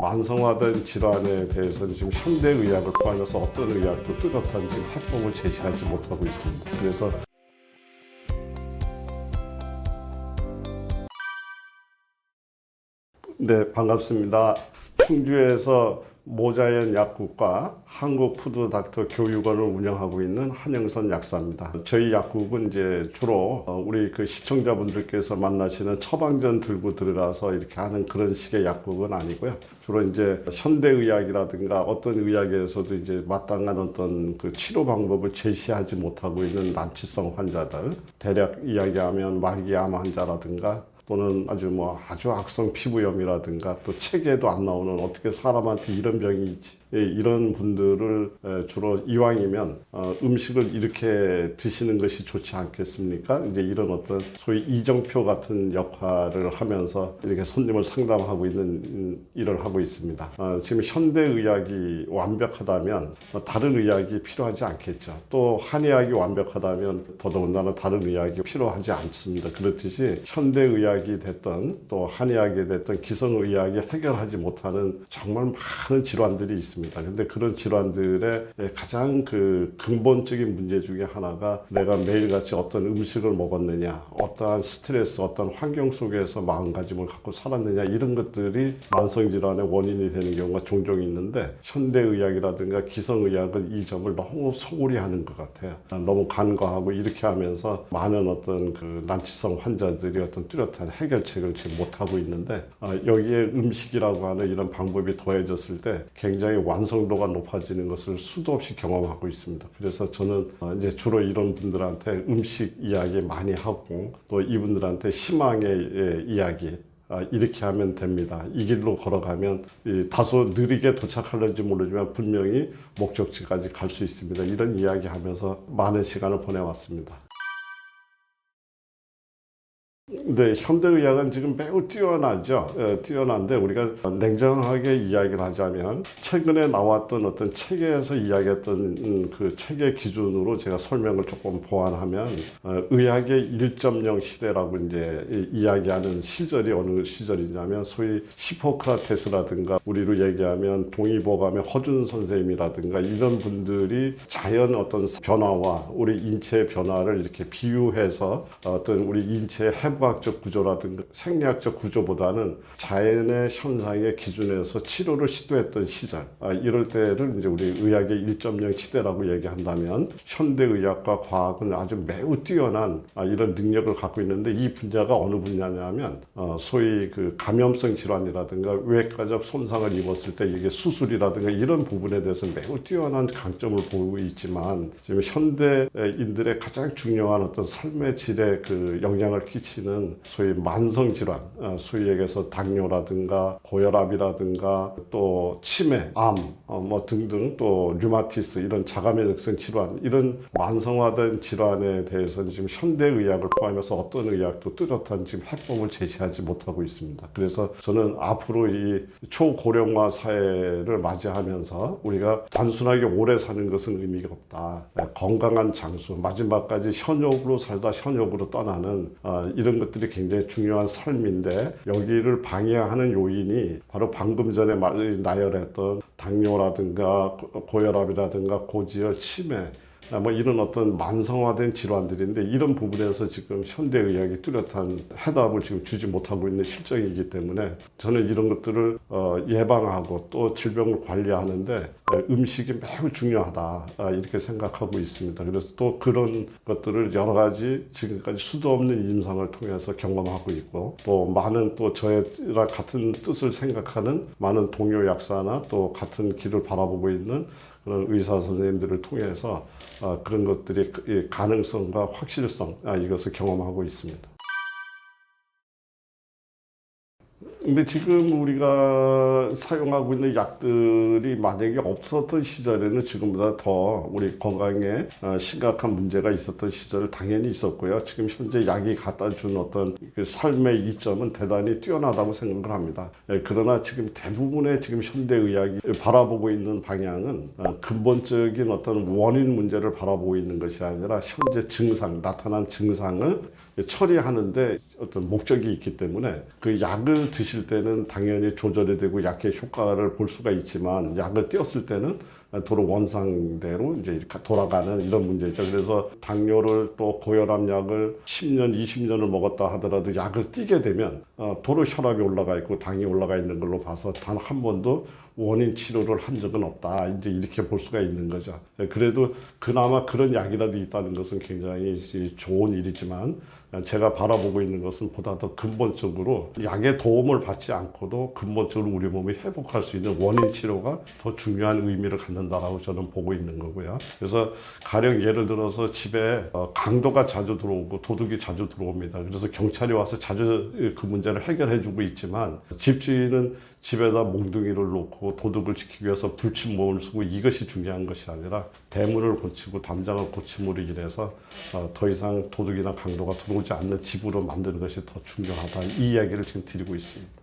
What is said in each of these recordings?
만성화된 질환에 대해서는 지금 현대 의학을 포함해서 어떤 의학도 뚜렷한 지금 해법을 제시하지 못하고 있습니다. 그래서 네, 반갑습니다. 충주에서 모자연 약국과 한국푸드닥터 교육원을 운영하고 있는 한영선 약사입니다. 저희 약국은 이제 주로 어, 우리 그 시청자분들께서 만나시는 처방전 들고 들어가서 이렇게 하는 그런 식의 약국은 아니고요. 주로 이제 현대의학이라든가 어떤 의학에서도 이제 마땅한 어떤 그 치료 방법을 제시하지 못하고 있는 난치성 환자들, 대략 이야기하면 말기암 환자라든가 또는 아주 뭐 아주 악성 피부염이라든가 또 책에도 안 나오는 어떻게 사람한테 이런 병이 있지? 예, 이런 분들을 에, 주로 이왕이면 어, 음식을 이렇게 드시는 것이 좋지 않겠습니까? 이제 이런 어떤 소위 이정표 같은 역할을 하면서 이렇게 손님을 상담하고 있는 음, 일을 하고 있습니다. 어, 지금 현대 의학이 완벽하다면 어, 다른 의학이 필요하지 않겠죠. 또 한의학이 완벽하다면 더더군다나 다른 의학이 필요하지 않습니다. 그렇듯이 현대 의학이 됐던 또 한의학이 됐던 기성 의학이 해결하지 못하는 정말 많은 질환들이 있습니다. 근데 그런 질환들의 가장 그 근본적인 문제 중에 하나가 내가 매일같이 어떤 음식을 먹었느냐, 어떠한 스트레스, 어떤 환경 속에서 마음가짐을 갖고 살았느냐 이런 것들이 만성 질환의 원인이 되는 경우가 종종 있는데 현대 의학이라든가 기성 의학은 이 점을 너무 소홀히 하는 것 같아요. 너무 간과하고 이렇게 하면서 많은 어떤 그 난치성 환자들이 어떤 뚜렷한 해결책을 지금 못 하고 있는데 아, 여기에 음식이라고 하는 이런 방법이 더해졌을 때 굉장히 완성도가 높아지는 것을 수도 없이 경험하고 있습니다. 그래서 저는 어, 이제 주로 이런 분들한테 음식 이야기 많이 하고 또 이분들한테 희망의 예, 이야기 아, 이렇게 하면 됩니다. 이 길로 걸어가면 이 다소 느리게 도착하는지 모르지만 분명히 목적지까지 갈 수 있습니다. 이런 이야기 하면서 많은 시간을 보내왔습니다. 네, 현대의학은 지금 매우 뛰어나죠. 예, 뛰어난데 우리가 냉정하게 이야기를 하자면 최근에 나왔던 어떤 책에서 이야기했던 음, 그 책의 기준으로 제가 설명을 조금 보완하면 어, 의학의 1.0 시대라고 이제 이- 이야기하는 시절이 어느 시절이냐면 소위 히포크라테스라든가 우리로 얘기하면 동의보감의 허준 선생님이라든가 이런 분들이 자연 어떤 변화와 우리 인체의 변화를 이렇게 비유해서 어떤 우리 인체의 해부학 적 구조라든가 생리학적 구조보다는 자연의 현상의 기준에서 치료를 시도했던 시절. 아, 이럴 때를 이제 우리 의학의 1.0 시대라고 얘기한다면 현대 의학과 과학은 아주 매우 뛰어난 아, 이런 능력을 갖고 있는데 이 분야가 어느 분야냐면 어, 소위 그 감염성 질환이라든가 외과적 손상을 입었을 때 이게 수술이라든가 이런 부분에 대해서 매우 뛰어난 강점을 보이고 있지만 지금 현대인들의 가장 중요한 어떤 삶의 질에 그 영향을 끼치는 소위 만성 질환, 어, 소위 얘기해서 당뇨라든가 고혈압이라든가 또 치매, 암, 어, 뭐 등등 또 류마티스 이런 자가면역성 질환 이런 만성화된 질환에 대해서는 지금 현대 의학을 포함해서 어떤 의학도 뚜렷한 지금 해법을 제시하지 못하고 있습니다. 그래서 저는 앞으로 이 초고령화 사회를 맞이하면서 우리가 단순하게 오래 사는 것은 의미가 없다. 네, 건강한 장수, 마지막까지 현역으로 살다 현역으로 떠나는 어, 이런 것 들이 굉장히 중요한 삶인데 여기를 방해하는 요인이 바로 방금 전에 말- 나열했던 당뇨라든가 고- 고혈압이라든가 고지혈, 치매 아, 뭐 이런 어떤 만성화된 질환들인데 이런 부분에서 지금 현대의학이 뚜렷한 해답을 지금 주지 못하고 있는 실정이기 때문에 저는 이런 것들을 어, 예방하고 또 질병을 관리하는데 에, 음식이 매우 중요하다 아, 이렇게 생각하고 있습니다. 그래서 또 그런 것들을 여러 가지 지금까지 수도 없는 임상을 통해서 경험하고 있고 또 많은 또 저희랑 같은 뜻을 생각하는 많은 동료 약사나 또 같은 길을 바라보고 있는 그런 의사 선생님들을 통해서 아, 그런 것들이 그- 이 가능성과 확실성 아, 이것을 경험하고 있습니다. 근데 지금 우리가 사용하고 있는 약들이 만약에 없었던 시절에는 지금보다 더 우리 건강에 어, 심각한 문제가 있었던 시절 당연히 있었고요. 지금 현재 약이 갖다 준 어떤 그 삶의 이점은 대단히 뛰어나다고 생각을 합니다. 예, 그러나 지금 대부분의 지금 현대 의학이 바라보고 있는 방향은 어, 근본적인 어떤 원인 문제를 바라보고 있는 것이 아니라 현재 증상 나타난 증상을 처리하는데 어떤 목적이 있기 때문에 그 약을 드실 때는 당연히 조절이 되고 약의 효과를 볼 수가 있지만 약을 띄었을 때는 도로 원상대로 이제 돌아가는 이런 문제죠. 그래서 당뇨를 또 고혈압 약을 10년, 20년을 먹었다 하더라도 약을 띄게 되면 어, 도로 혈압이 올라가 있고 당이 올라가 있는 걸로 봐서 단 한 번도 원인 치료를 한 적은 없다. 이제 이렇게 볼 수가 있는 거죠. 그래도 그나마 그런 약이라도 있다는 것은 굉장히 좋은 일이지만 제가 바라보고 있는 것은 보다 더 근본적으로 약의 도움을 받지 않고도 근본적으로 우리 몸이 회복할 수 있는 원인 치료가 더 중요한 의미를 갖는다라고 저는 보고 있는 거고요. 그래서 가령 예를 들어서 집에 어, 강도가 자주 들어오고 도둑이 자주 들어옵니다. 그래서 경찰이 와서 자주 그 문제를 해결해 주고 있지만 집주인은 집에다 몽둥이를 놓고 도둑을 지키기 위해서 불침몸을 쓰고 이것이 중요한 것이 아니라 대문을 고치고 담장을 고침으로 인해서 어, 더 이상 도둑이나 강도가 들어오지 않는 집으로 만드는 것이 더 중요하다. 이 이야기를 지금 드리고 있습니다.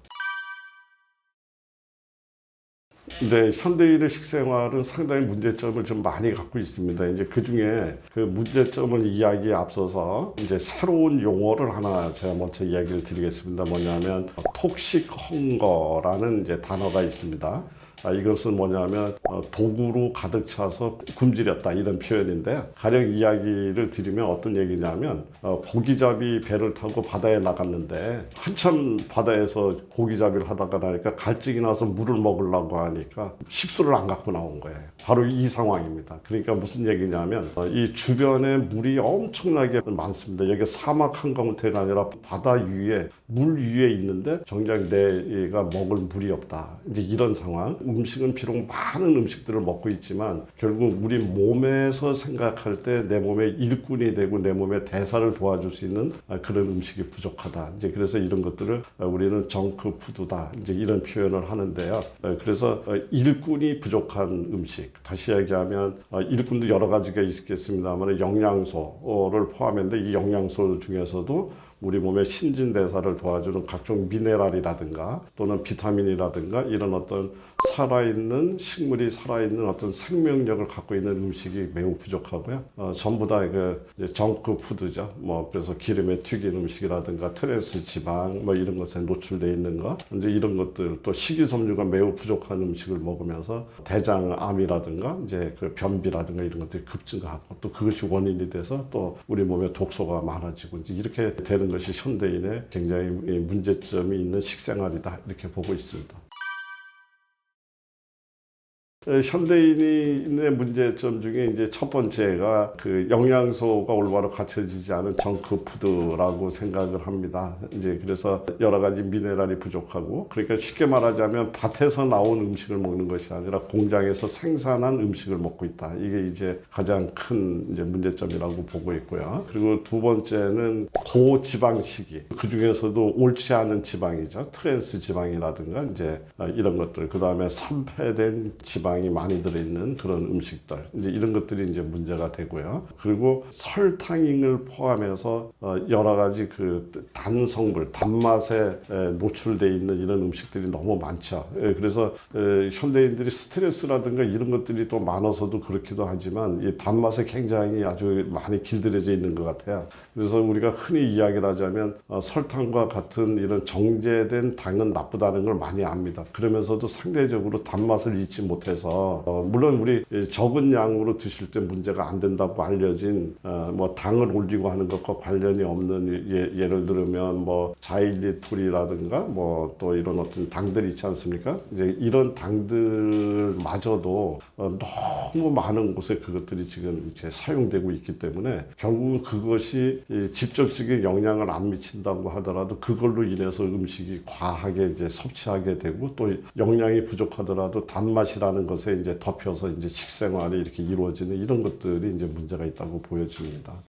네, 현대인의 식생활은 상당히 문제점을 좀 많이 갖고 있습니다. 이제 그 중에 그 문제점을 이야기에 앞서서 이제 새로운 용어를 하나 제가 먼저 이야기를 드리겠습니다. 뭐냐면 톡식 헝거라는 이제 단어가 있습니다. 아, 이것은 뭐냐면 어, 도구로 가득 차서 굶주렸다 이런 표현인데 가령 이야기를 드리면 어떤 얘기냐면 어, 고기잡이 배를 타고 바다에 나갔는데 한참 바다에서 고기잡이를 하다가 나니까 갈증이 나서 물을 먹으려고 하니까 식수를 안 갖고 나온 거예요. 바로 이 상황입니다. 그러니까 무슨 얘기냐면 어, 이 주변에 물이 엄청나게 많습니다. 여기 사막 한가운데가 아니라 바다 위에 물 위에 있는데 정작 내가 먹을 물이 없다. 이제 이런 상황. 음식은 비록 많은 음식들을 먹고 있지만 결국 우리 몸에서 생각할 때 내 몸의 일꾼이 되고 내 몸의 대사를 도와줄 수 있는 그런 음식이 부족하다. 이제 그래서 이런 것들을 우리는 정크 푸드다. 이제 이런 표현을 하는데요. 그래서 일꾼이 부족한 음식. 다시 얘기하면 일꾼도 여러 가지가 있겠습니다만 영양소를 포함했는데 이 영양소 중에서도 우리 몸의 신진대사를 도와주는 각종 미네랄이라든가 또는 비타민이라든가 이런 어떤 살아있는 식물이 살아있는 어떤 생명력을 갖고 있는 음식이 매우 부족하고요. 어, 전부 다 그 정크 푸드죠. 뭐 그래서 기름에 튀긴 음식이라든가 트랜스 지방 뭐 이런 것에 노출되어 있는 거 이제 이런 것들 또 식이섬유가 매우 부족한 음식을 먹으면서 대장암이라든가 이제 그 변비라든가 이런 것들이 급증하고 또 그것이 원인이 돼서 또 우리 몸에 독소가 많아지고 이제 이렇게 되는 것이 현대인의 굉장히 문제점이 있는 식생활이다 이렇게 보고 있습니다. 현대인의 문제점 중에 이제 첫 번째가 그 영양소가 올바로 갖춰지지 않은 정크 푸드라고 생각을 합니다. 이제 그래서 여러 가지 미네랄이 부족하고 그러니까 쉽게 말하자면 밭에서 나온 음식을 먹는 것이 아니라 공장에서 생산한 음식을 먹고 있다. 이게 이제 가장 큰 이제 문제점이라고 보고 있고요. 그리고 두 번째는 고지방식이 그 중에서도 옳지 않은 지방이죠. 트랜스 지방이라든가 이제 이런 것들. 그 다음에 산패된 지방 지방이 많이 들어있는 그런 음식들 이제 이런 것들이 이제 문제가 되고요. 그리고 설탕을 포함해서 어, 여러 가지 그 단 성분, 단맛에 노출돼 있는 이런 음식들이 너무 많죠. 예, 그래서 현대인들이 스트레스라든가 이런 것들이 또 많아서도 그렇기도 하지만 이 단맛에 굉장히 아주 많이 길들여져 있는 것 같아요. 그래서 우리가 흔히 이야기를 하자면 어, 설탕과 같은 이런 정제된 당은 나쁘다는 걸 많이 압니다. 그러면서도 상대적으로 단맛을 잊지 못해서 어, 물론 우리 적은 양으로 드실 때 문제가 안 된다고 알려진 어, 뭐 당을 올리고 하는 것과 관련이 없는 예, 예를 들면 뭐 자일리톨이라든가 뭐 또 이런 어떤 당들이 있지 않습니까? 이제 이런 당들마저도 어, 너무 많은 곳에 그것들이 지금 이제 사용되고 있기 때문에 결국은 그것이 직접적인 영향을 안 미친다고 하더라도 그걸로 인해서 음식이 과하게 이제 섭취하게 되고 또 영양이 부족하더라도 단맛이라는 것에 이제 덮여서 이제 식생활이 이렇게 이루어지는 이런 것들이 이제 문제가 있다고 보여집니다.